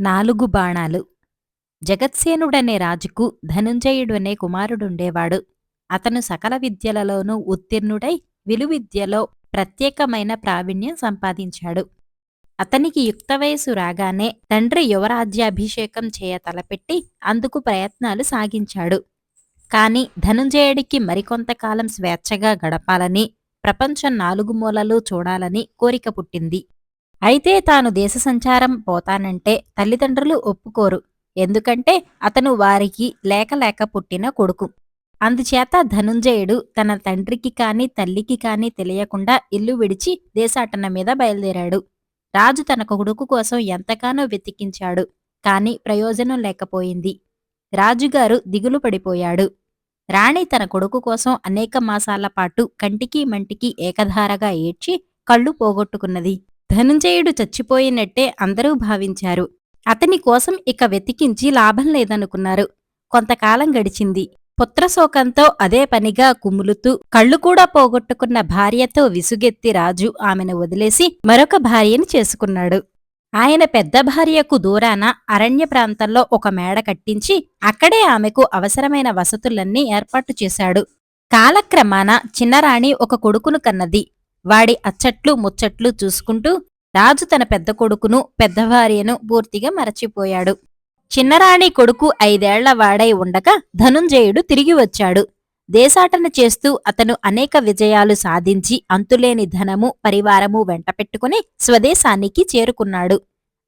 నాలుగు బాణాలు. జగత్సేనుడనే రాజుకు ధనుంజయుడనే కుమారుడుండేవాడు. అతను సకల విద్యలలోనూ ఉత్తీర్ణుడై విలువిద్యలో ప్రత్యేకమైన ప్రావీణ్యం సంపాదించాడు. అతనికి యుక్త వయసు రాగానే తండ్రి యువరాజ్యాభిషేకం చేయ తలపెట్టి అందుకు ప్రయత్నాలు సాగించాడు. కాని ధనుంజయుడికి మరికొంతకాలం స్వేచ్ఛగా గడపాలని ప్రపంచం నాలుగు మూలలు చూడాలని కోరిక పుట్టింది. అయితే తాను దేశ సంచారం పోతానంటే తల్లిదండ్రులు ఒప్పుకోరు. ఎందుకంటే అతను వారికి లేక లేక పుట్టిన కొడుకు. అందుచేత ధనుంజయుడు తన తండ్రికి కాని తల్లికి కాని తెలియకుండా ఇల్లు విడిచి దేశాటన మీద బయలుదేరాడు. రాజు తన కొడుకు కోసం ఎంతగానో వెతికించాడు. కాని ప్రయోజనం లేకపోయింది. రాజుగారు దిగులు పడిపోయాడు. రాణి తన కొడుకు కోసం అనేక మాసాల పాటు కంటికి మంటికి ఏకధారగా ఏడ్చి కళ్ళు పోగొట్టుకున్నది. ధనుంజయుడు చచ్చిపోయినట్టే అందరూ భావించారు. అతని కోసం ఇక వెతికించి లాభం లేదనుకున్నారు. కొంతకాలం గడిచింది. పుత్రశోకంతో అదే పనిగా కుములుతూ కళ్ళు కూడా పోగొట్టుకున్న భార్యతో విసుగెత్తి రాజు ఆమెను వదిలేసి మరొక భార్యని చేసుకున్నాడు. ఆయన పెద్ద భార్యకు దూరాన అరణ్య ప్రాంతంలో ఒక మేడ కట్టించి అక్కడే ఆమెకు అవసరమైన వసతులన్నీ ఏర్పాటు చేశాడు. కాలక్రమాన చిన్నరాణి ఒక కొడుకును కన్నది. వాడి అచ్చట్లు ముచ్చట్లు చూసుకుంటూ రాజు తన పెద్ద కొడుకును పెద్ద భార్యను పూర్తిగా మరచిపోయాడు. చిన్నరాణి కొడుకు ఐదేళ్ళ వాడై ఉండగా ధనుంజయుడు తిరిగి వచ్చాడు. దేశాటన చేస్తూ అతను అనేక విజయాలు సాధించి అంతులేని ధనము పరివారము వెంటపెట్టుకుని స్వదేశానికి చేరుకున్నాడు.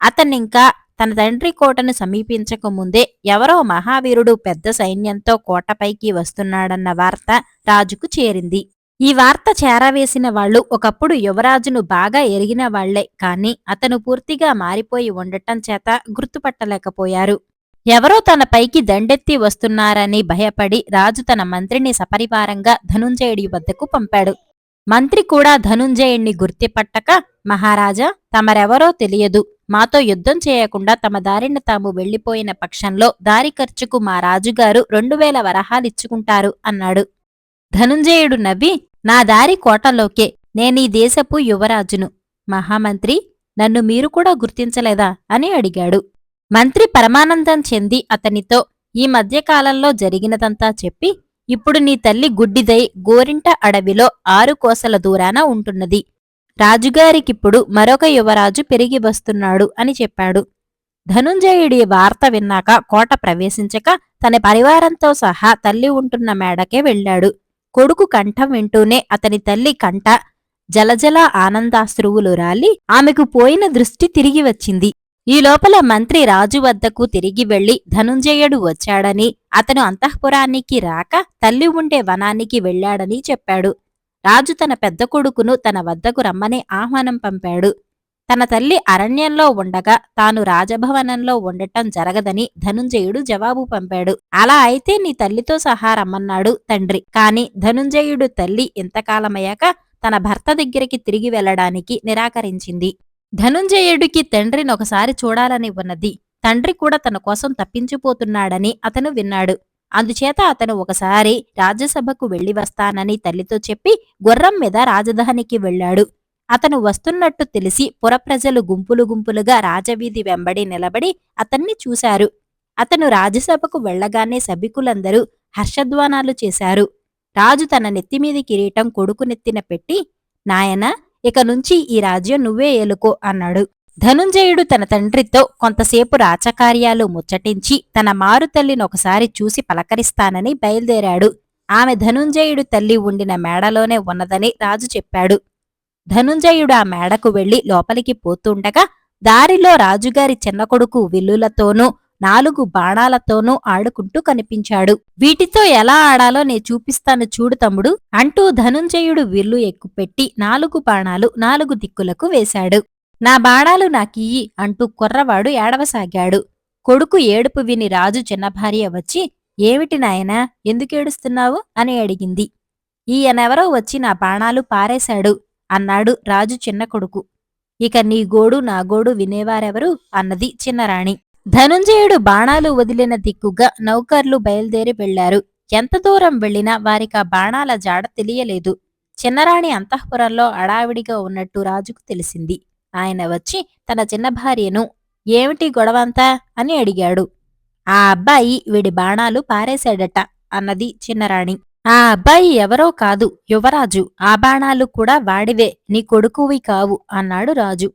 అతనింకా తన తండ్రి కోటను సమీపించకముందే ఎవరో మహావీరుడు పెద్ద సైన్యంతో కోటపైకి వస్తున్నాడన్న వార్త రాజుకు చేరింది. ఈ వార్త చేరవేసిన వాళ్ళు ఒకప్పుడు యువరాజును బాగా ఎరిగిన వాళ్ళే కాని అతను పూర్తిగా మారిపోయి ఉండటం చేత గుర్తుపట్టలేకపోయారు. ఎవరో తన పైకి దండెత్తి వస్తున్నారని భయపడి రాజు తన మంత్రిని సపరివారంగా ధనుంజయుడి వద్దకు పంపాడు. మంత్రి కూడా ధనుంజయుణ్ణి గుర్తిపట్టక మహారాజా తమరెవరో తెలియదు. మాతో యుద్ధం చేయకుండా తమ దారిన తాము వెళ్ళిపోయిన పక్షంలో దారి ఖర్చుకు మా రాజుగారు రెండు వేల వరహాలిచ్చుకుంటారు అన్నాడు. ధనుంజయుడు నవ్వి నా దారి కోటలోకే. నేనీ దేశపు యువరాజును. మహామంత్రి నన్ను మీరు కూడా గుర్తించలేదా? అని అడిగాడు. మంత్రి పరమానందం చెంది అతనితో ఈ మధ్యకాలంలో జరిగినదంతా చెప్పి ఇప్పుడు నీ తల్లి గుడ్డిదై గోరింట అడవిలో ఆరు కోసల దూరాన ఉంటున్నది. రాజుగారికిప్పుడు మరొక యువరాజు పెరిగి వస్తున్నాడు అని చెప్పాడు. ధనుంజయుడి వార్త విన్నాక కోట ప్రవేశించక తన పరివారంతో సహా తల్లి ఉంటున్న మేడకే వెళ్ళాడు. కొడుకు కంఠం వింటూనే అతని తల్లి కంట జలజల ఆనందాశ్రువులు రాలి ఆమెకు పోయిన దృష్టి తిరిగి వచ్చింది. ఈ లోపల మంత్రి రాజు వద్దకు తిరిగి వెళ్ళి ధనుంజయుడు వచ్చాడని అతను అంతఃపురానికి రాక తల్లి ఉండే వనానికి వెళ్ళాడని చెప్పాడు. రాజు తన పెద్ద కొడుకును తన వద్దకు రమ్మని ఆహ్వానం పంపాడు. తన తల్లి అరణ్యంలో ఉండగా తాను రాజభవనంలో ఉండటం జరగదని ధనుంజయుడు జవాబు పంపాడు. అలా అయితే నీ తల్లితో సహా రమ్మన్నాడు తండ్రి. కాని ధనుంజయుడు తల్లి ఇంతకాలమయ్యాక తన భర్త దగ్గరికి తిరిగి వెళ్ళడానికి నిరాకరించింది. ధనుంజయుడికి తండ్రిని ఒకసారి చూడాలని ఉన్నది. తండ్రి కూడా తన కోసం తప్పించిపోతున్నాడని అతను విన్నాడు. అందుచేత అతను ఒకసారి రాజ్యసభకు వెళ్ళి వస్తానని తల్లితో చెప్పి గుర్రం మీద రాజధానికి వెళ్ళాడు. అతను వస్తున్నట్టు తెలిసి పురప్రజలు గుంపులు గుంపులుగా రాజవీధి వెంబడి నిలబడి అతన్ని చూశారు. అతను రాజ్యసభకు వెళ్ళగానే సభికులందరూ హర్షధ్వానాలు చేశారు. రాజు తన నెత్తిమీది కిరీటం కొడుకు నెత్తిన పెట్టి నాయనా ఇక నుంచి ఈ రాజ్యం నువ్వే ఏలుకో అన్నాడు. ధనుంజయుడు తన తండ్రితో కొంతసేపు రాచకార్యాలు ముచ్చటించి తన మారుతల్లిని ఒకసారి చూసి పలకరిస్తానని బయలుదేరాడు. ఆమె ధనుంజయుడు తల్లి ఉండిన మేడలోనే ఉన్నదని రాజు చెప్పాడు. ధనుంజయుడు ఆ మేడకు వెళ్ళి లోపలికి పోతుండగా దారిలో రాజుగారి చిన్న కొడుకు విల్లులతోనూ నాలుగు బాణాలతోనూ ఆడుకుంటూ కనిపించాడు. వీటితో ఎలా ఆడాలో నే చూపిస్తాను చూడు తమ్ముడు అంటూ ధనుంజయుడు విల్లు ఎక్కుపెట్టి నాలుగు బాణాలు నాలుగు దిక్కులకు వేశాడు. నా బాణాలు నాకియ్యి అంటూ కుర్రవాడు ఏడవసాగాడు. కొడుకు ఏడుపు విని రాజు చిన్న భార్య వచ్చి ఏమిటి నాయనా ఎందుకేడుస్తున్నావు అని అడిగింది. ఈయనెవరో వచ్చి నా బాణాలు పారేశాడు. అన్నాడు రాజు చిన్న కొడుకు. ఇక నీ గోడు నా గోడు వినేవారెవరు? అన్నది చిన్నరాణి. ధనుంజయుడు బాణాలు వదిలిన దిక్కుగా నౌకర్లు బయలుదేరి వెళ్ళారు ఎంత దూరం వెళ్ళినా వారికా బాణాల జాడ తెలియలేదు. చిన్నరాణి అంతఃపురంలో అడావిడిగా ఉన్నట్టు రాజుకు తెలిసింది. ఆయన వచ్చి తన చిన్న భార్యను ఏమిటి గొడవంతా? అని అడిగాడు. ఆ అబ్బాయి వీడి బాణాలు పారేశాడట అన్నది చిన్నరాణి. ఆ అబ్బాయి ఎవరో కాదు యువరాజు. ఆ బాణాలు కూడా వాడివే. నీ కొడుకువి కావు అన్నాడు రాజు.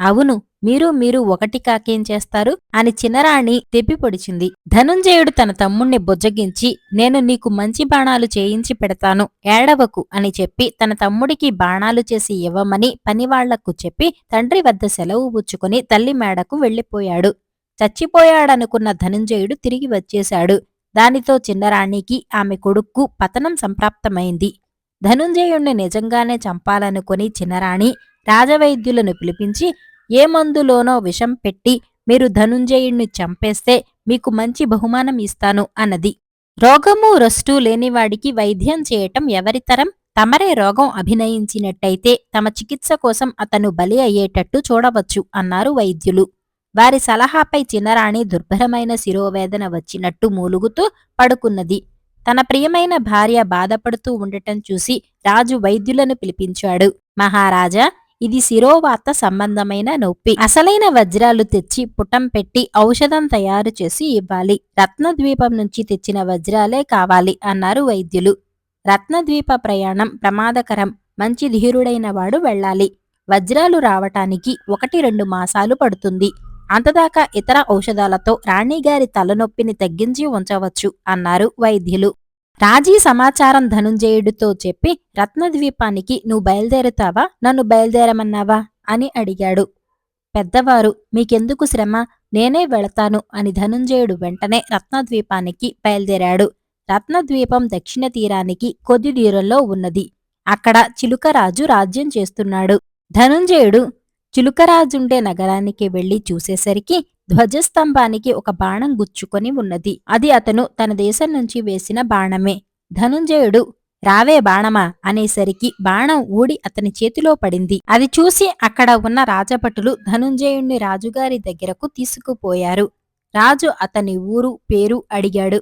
అవును మీరు మీరు ఒకటి కాకేం చేస్తారు? అని చిన్నరాణి తెప్పి పొడిచింది. ధనుంజయుడు తన తమ్ముణ్ణి బుజ్జగించి నేను నీకు మంచి బాణాలు చేయించి పెడతాను ఏడవకు అని చెప్పి తన తమ్ముడికి బాణాలు చేసి ఇవ్వమని పనివాళ్ళకు చెప్పి తండ్రి వద్ద సెలవు పుచ్చుకుని తల్లి మేడకు వెళ్ళిపోయాడు చచ్చిపోయాడనుకున్న ధనుంజయుడు తిరిగి వచ్చేశాడు. దానితో చిన్నరాణికి ఆమె కొడుక్కు పతనం సంప్రాప్తమైంది. ధనుంజయుణ్ణి నిజంగానే చంపాలనుకుని చిన్నరాణి రాజవైద్యులను పిలిపించి ఏ మందులోనో విషం పెట్టి మీరు ధనుంజయుణ్ణి చంపేస్తే మీకు మంచి బహుమానం ఇస్తాను అన్నది. రోగము రొస్టు లేనివాడికి వైద్యం చేయటం ఎవరితరం తమరే రోగం అభినయించినట్టయితే తమ చికిత్స కోసం అతను బలి అయ్యేటట్టు చూడవచ్చు అన్నారు వైద్యులు. వారి సలహాపై చిన్నరాణి దుర్భరమైన శిరోవేదన వచ్చినట్టు మూలుగుతూ పడుకున్నది. తన ప్రియమైన భార్య బాధపడుతూ ఉండటం చూసి రాజు వైద్యులను పిలిపించాడు. మహారాజా ఇది శిరోవాత సంబంధమైన నొప్పి. అసలైన వజ్రాలు తెచ్చి పుటం పెట్టి ఔషధం తయారు చేసి ఇవ్వాలి. రత్నద్వీపం నుంచి తెచ్చిన వజ్రాలే కావాలి అన్నారు వైద్యులు. రత్నద్వీప ప్రయాణం ప్రమాదకరం. మంచి ధీరుడైన వాడు వెళ్ళాలి. వజ్రాలు రావటానికి ఒకటి రెండు మాసాలు పడుతుంది. అంతదాకా ఇతర ఔషధాలతో రాణిగారి తలనొప్పిని తగ్గించి ఉంచవచ్చు అన్నారు వైద్యులు. రాజీ సమాచారం ధనుంజయుడితో చెప్పి రత్నద్వీపానికి నువ్వు బయలుదేరుతావా? నన్ను బయలుదేరమన్నావా? అని అడిగాడు. పెద్దవారు మీకెందుకు శ్రమ? నేనే వెళతాను అని ధనుంజయుడు వెంటనే రత్నద్వీపానికి బయలుదేరాడు. రత్నద్వీపం దక్షిణ తీరానికి కొద్ది దూరంలో ఉన్నది. అక్కడ చిలుకరాజు రాజ్యం చేస్తున్నాడు. ధనుంజయుడు చిలుకరాజుండే నగరానికి వెళ్ళి చూసేసరికి ధ్వజస్తంభానికి ఒక బాణం గుచ్చుకొని ఉన్నది. అది అతను తన దేశం నుంచి వేసిన బాణమే. ధనుంజయుడు రావే బాణమా అనేసరికి బాణం ఊడి అతని చేతిలో పడింది. అది చూసి అక్కడ ఉన్న రాజభటులు ధనుంజయుణ్ణి రాజుగారి దగ్గరకు తీసుకుపోయారు. రాజు అతని ఊరు పేరు అడిగాడు.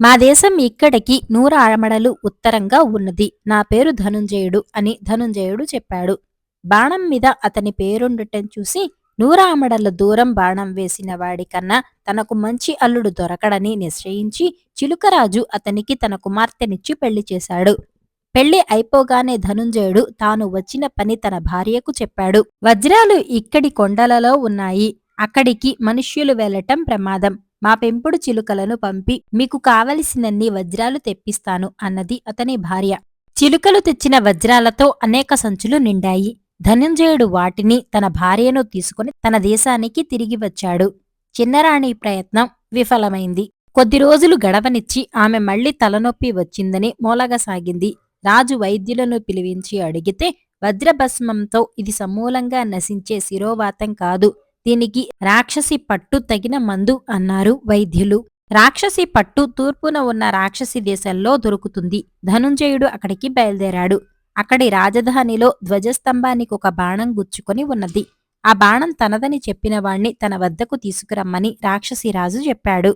మా దేశం ఇక్కడికి నూరు అరమడలు ఉత్తరంగా ఉన్నది. నా పేరు ధనుంజయుడు అని ధనుంజయుడు చెప్పాడు. బాణం మీద అతని పేరుండటం చూసి నూరామడల దూరం బాణం వేసిన వాడికన్నా తనకు మంచి అల్లుడు దొరకడని నిశ్చయించి చిలుకరాజు అతనికి తన కుమార్తెనిచ్చి పెళ్ళి చేశాడు. పెళ్ళి అయిపోగానే ధనుంజయుడు తాను వచ్చిన పని తన భార్యకు చెప్పాడు. వజ్రాలు ఇక్కడి కొండలలో ఉన్నాయి. అక్కడికి మనుష్యులు వెళ్ళటం ప్రమాదం. మా పెంపుడు చిలుకలను పంపి మీకు కావలసినన్ని వజ్రాలు తెప్పిస్తాను అన్నది అతని భార్య. చిలుకలు తెచ్చిన వజ్రాలతో అనేక సంచులు నిండాయి. ధనంజయుడు వాటిని తన భార్యను తీసుకుని తన దేశానికి తిరిగి వచ్చాడు. చిన్నరాణి ప్రయత్నం విఫలమైంది. కొద్ది రోజులు గడవనిచ్చి ఆమె మళ్ళీ తలనొప్పి వచ్చిందని మూలగసాగింది. రాజు వైద్యులను పిలిపించి అడిగితే వజ్రభస్మంతో ఇది సమూలంగా నశించే శిరోవాతం కాదు. దీనికి రాక్షసి పట్టు తగిన మందు అన్నారు వైద్యులు. రాక్షసి పట్టు తూర్పున ఉన్న రాక్షసి దేశంలో దొరుకుతుంది. ధనుంజయుడు అక్కడికి బయలుదేరాడు. అక్కడి రాజధానిలో ధ్వజస్తంభానికి ఒక బాణం గుచ్చుకొని ఉన్నది. ఆ బాణం తనదని చెప్పిన వాణ్ణి తన వద్దకు తీసుకురమ్మని రాక్షసిరాజు చెప్పాడు.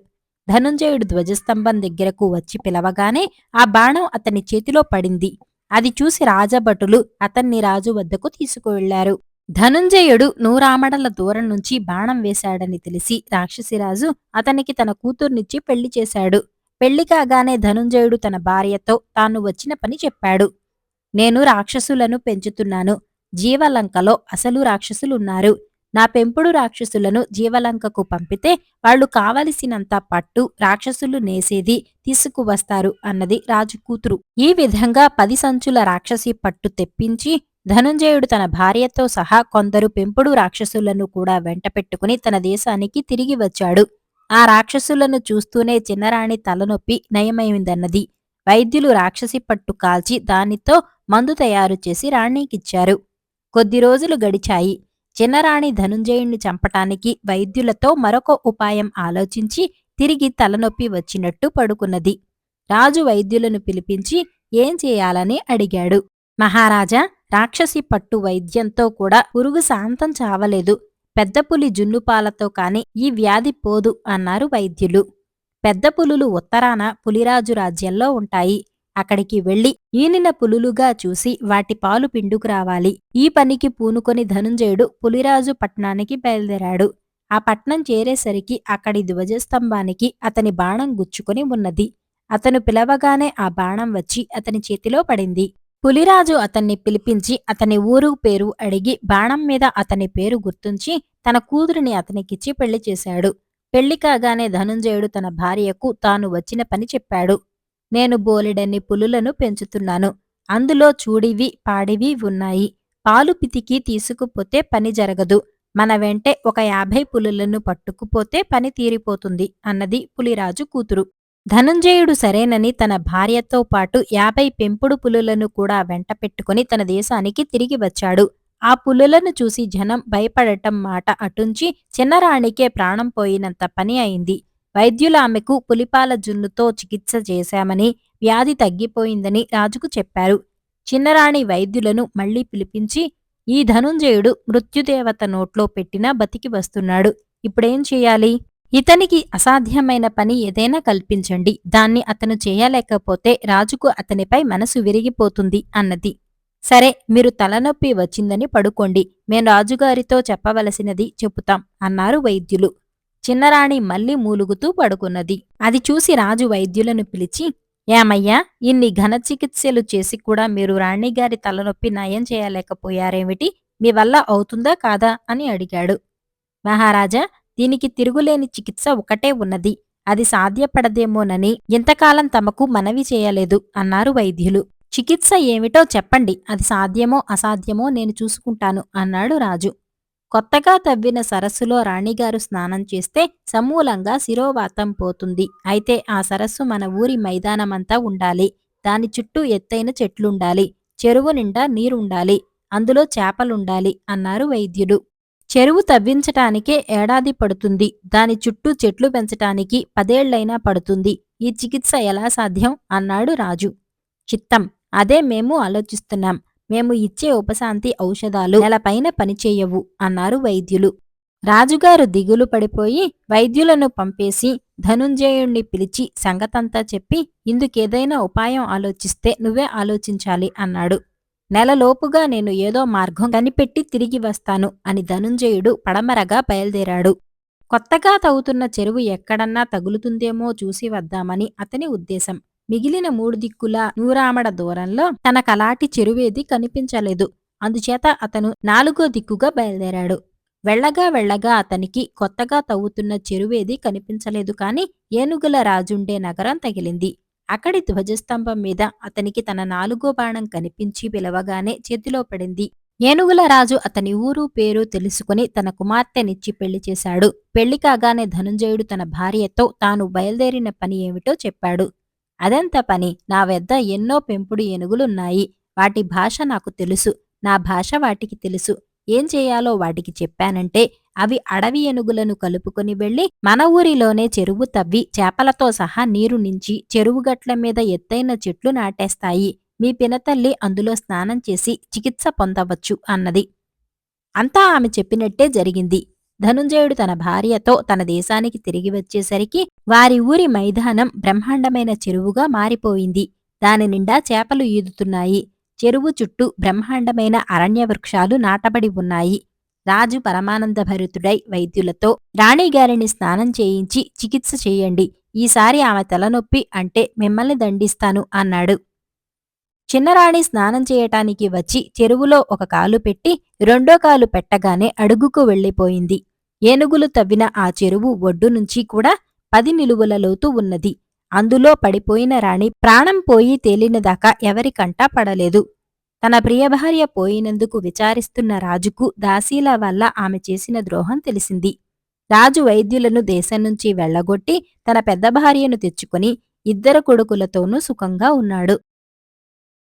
ధనుంజయుడు ధ్వజస్తంభం దగ్గరకు వచ్చి పిలవగానే ఆ బాణం అతని చేతిలో పడింది. అది చూసి రాజభటులు అతన్ని రాజు వద్దకు తీసుకువెళ్ళారు ధనుంజయుడు నూరామడల దూరం నుంచి బాణం వేశాడని తెలిసి రాక్షసిరాజు అతనికి తన కూతుర్నిచ్చి పెళ్ళి చేశాడు. పెళ్ళి కాగానే ధనుంజయుడు తన భార్యతో తాను వచ్చిన పని చెప్పాడు. నేను రాక్షసులను పెంచుతున్నాను. జీవలంకలో అసలు రాక్షసులున్నారు. నా పెంపుడు రాక్షసులను జీవలంకకు పంపితే వాళ్ళు కావలసినంత పట్టు రాక్షసులు నేసేది తీసుకువస్తారు అన్నది రాజు కూతురు. ఈ విధంగా పది సంచుల రాక్షసి పట్టు తెప్పించి ధనుంజయుడు తన భార్యతో సహా కొందరు పెంపుడు రాక్షసులను కూడా వెంట పెట్టుకుని తన దేశానికి తిరిగి వచ్చాడు. ఆ రాక్షసులను చూస్తూనే చిన్నరాణి తలనొప్పి నయమైందన్నది. వైద్యులు రాక్షసి పట్టు కాల్చి దానితో మందు తయారు చేసి రాణికిచ్చారు. కొద్ది రోజులు గడిచాయి. చిన్నరాణి ధనుంజయుణ్ణి చంపటానికి వైద్యులతో మరొక ఉపాయం ఆలోచించి తిరిగి తలనొప్పి వచ్చినట్టు పడుకున్నది. రాజు వైద్యులను పిలిపించి ఏం చేయాలని అడిగాడు. మహారాజా రాక్షసి పట్టు వైద్యంతో కూడా పురుగు శాంతం చావలేదు. పెద్ద పులి జున్నుపాలతో కాని ఈ వ్యాధి పోదు అన్నారు వైద్యులు. పెద్ద పులులు ఉత్తరాన పులిరాజు రాజ్యంలో ఉంటాయి. అక్కడికి వెళ్ళి ఈనిన పులులుగా చూసి వాటి పాలు పిండుకు రావాలి. ఈ పనికి పూనుకొని ధనుంజయుడు పులిరాజు పట్నానికి బయలుదేరాడు. ఆ పట్నం చేరేసరికి అక్కడి ధ్వజస్తంభానికి అతని బాణం గుచ్చుకొని ఉన్నది. అతను పిలవగానే ఆ బాణం వచ్చి అతని చేతిలో పడింది. పులిరాజు అతన్ని పిలిపించి అతని ఊరు పేరు అడిగి బాణం మీద అతని పేరు గుర్తుంచి తన కూతురిని అతనికిచ్చి పెళ్ళి చేశాడు. పెళ్ళి కాగానే ధనుంజయుడు తన భార్యకు తాను వచ్చిన పని చెప్పాడు. నేను బోలెడన్ని పులులను పెంచుతున్నాను. అందులో చూడివి పాడివి ఉన్నాయి. పాలు పితికి తీసుకుపోతే పని జరగదు. మన వెంటే ఒక యాభై పులులను పట్టుకుపోతే పని తీరిపోతుంది అన్నది పులిరాజు కూతురు. ధనుంజయుడు సరేనని తన భార్యతో పాటు యాభై పెంపుడు పులులను కూడా వెంట పెట్టుకుని తన దేశానికి తిరిగి వచ్చాడు. ఆ పులులను చూసి జనం భయపడటం మాట అటుంచి చిన్నరాణికే ప్రాణం పోయినంత పని అయింది. వైద్యులామెకు పులిపాల జున్నుతో చికిత్స చేశామని వ్యాధి తగ్గిపోయిందని రాజుకు చెప్పారు. చిన్నరాణి వైద్యులను మళ్ళీ పిలిపించి ఈ ధనుంజయుడు మృత్యుదేవత నోట్లో పెట్టినా బతికి వస్తున్నాడు. ఇప్పుడేం చేయాలి? ఇతనికి అసాధ్యమైన పని ఏదైనా కల్పించండి. దాన్ని అతను చేయలేకపోతే రాజుకు అతనిపై మనసు విరిగిపోతుంది అన్నది. సరే మీరు తలనొప్పి వచ్చిందని పడుకోండి. మేం రాజుగారితో చెప్పవలసినది చెబుతాం అన్నారు వైద్యులు. చిన్నరాణి మళ్ళీ మూలుగుతూ పడుకున్నది. అది చూసి రాజు వైద్యులను పిలిచి ఏమయ్యా ఇన్ని ఘన చికిత్సలు చేసి కూడా మీరు రాణిగారి తలనొప్పి నయం చేయలేకపోయారేమిటి? మీ వల్ల అవుతుందా కాదా? అని అడిగాడు. మహారాజా దీనికి తిరుగులేని చికిత్స ఒకటే ఉన్నది. అది సాధ్యపడదేమోనని ఇంతకాలం తమకు మనవి చేయలేదు అన్నారు వైద్యులు. చికిత్స ఏమిటో చెప్పండి. అది సాధ్యమో అసాధ్యమో నేను చూసుకుంటాను అన్నాడు రాజు. కొత్తగా తవ్విన సరస్సులో రాణిగారు స్నానం చేస్తే సమూలంగా శిరోవాతం పోతుంది. అయితే ఆ సరస్సు మన ఊరి మైదానమంతా ఉండాలి. దాని చుట్టూ ఎత్తైన చెట్లుండాలి. చెరువు నిండా నీరుండాలి. అందులో చేపలుండాలి అన్నారు వైద్యుడు. చెరువు తవ్వించటానికే ఏడాది పడుతుంది. దాని చుట్టూ చెట్లు పెంచటానికి పదేళ్ళైనా పడుతుంది. ఈ చికిత్స ఎలా సాధ్యం? అన్నాడు రాజు. చిత్తం. అదే మేము ఆలోచిస్తున్నాం. మేము ఇచ్చే ఉపశాంతి ఔషధాలు నెలపైన పనిచేయవు అన్నారు వైద్యులు. రాజుగారు దిగులు పడిపోయి వైద్యులను పంపేసి ధనుంజయుణ్ణి పిలిచి సంగతంతా చెప్పి ఇందుకేదైనా ఉపాయం ఆలోచిస్తే నువ్వే ఆలోచించాలి అన్నాడు. నెలలోపుగా నేను ఏదో మార్గం కనిపెట్టి తిరిగి వస్తాను అని ధనుంజయుడు పడమరగా బయలుదేరాడు. కొత్తగా తవ్వుతున్న చెరువు ఎక్కడన్నా తగులుతుందేమో చూసి వద్దామని అతని ఉద్దేశం. మిగిలిన మూడు దిక్కులా నూరామడ దూరంలో తన కలాటి చెరువేది కనిపించలేదు. అందుచేత అతను నాలుగో దిక్కుగా బయలుదేరాడు. వెళ్ళగా వెళ్ళగా అతనికి కొత్తగా తవ్వుతున్న చెరువేది కనిపించలేదు కాని ఏనుగుల రాజుండే నగరం తగిలింది. అక్కడి ధ్వజస్తంభం మీద అతనికి తన నాలుగో బాణం కనిపించి పిలవగానే చేతిలో పడింది. ఏనుగుల రాజు అతని ఊరు పేరు తెలుసుకుని తన కుమార్తెనిచ్చి పెళ్ళి చేశాడు. పెళ్ళి కాగానే ధనుంజయుడు తన భార్యతో తాను బయలుదేరిన పని ఏమిటో చెప్పాడు. అదెంత పని. నా వద్ద ఎన్నో పెంపుడు ఏనుగులున్నాయి. వాటి భాష నాకు తెలుసు. నా భాష వాటికి తెలుసు. ఏం చేయాలో వాటికి చెప్పానంటే అవి అడవి ఏనుగులను కలుపుకొని వెళ్ళి మన ఊరిలోనే చెరువు తవ్వి చేపలతో సహా నీరు నించి చెరువు గట్ల మీద ఎత్తైన చెట్లు నాటేస్తాయి. మీ పినతల్లి అందులో స్నానం చేసి చికిత్స పొందవచ్చు అన్నది. అంతా ఆమె చెప్పినట్టే జరిగింది. ధనుంజయుడు తన భార్యతో తన దేశానికి తిరిగి వచ్చేసరికి వారి ఊరి మైదానం బ్రహ్మాండమైన చెరువుగా మారిపోయింది. దాని నిండా చేపలు ఈదుతున్నాయి. చెరువు చుట్టూ బ్రహ్మాండమైన అరణ్య వృక్షాలు నాటబడి ఉన్నాయి. రాజు పరమానందభరితుడై వైద్యులతో రాణిగారిని స్నానం చేయించి చికిత్స చేయండి. ఈసారి ఆమె తలనొప్పి అంటే మిమ్మల్ని దండిస్తాను అన్నాడు. చిన్నరాణి స్నానం చేయటానికి వచ్చి చెరువులో ఒక కాలు పెట్టి రెండో కాలు పెట్టగానే అడుగుకు వెళ్ళిపోయింది. ఏనుగులు తవ్విన ఆ చెరువు ఒడ్డు నుంచి కూడా పది నిలువుల లోతు ఉన్నది. అందులో పడిపోయిన రాణి ప్రాణం పోయి తేలినదాకా ఎవరికంటా పడలేదు. తన ప్రియభార్య పోయినందుకు విచారిస్తున్న రాజుకు దాసీల వల్ల ఆమె చేసిన ద్రోహం తెలిసింది. రాజు వైద్యులను దేశం నుంచి వెళ్ళగొట్టి తన పెద్ద భార్యను తెచ్చుకుని ఇద్దరు కొడుకులతోనూ సుఖంగా ఉన్నాడు.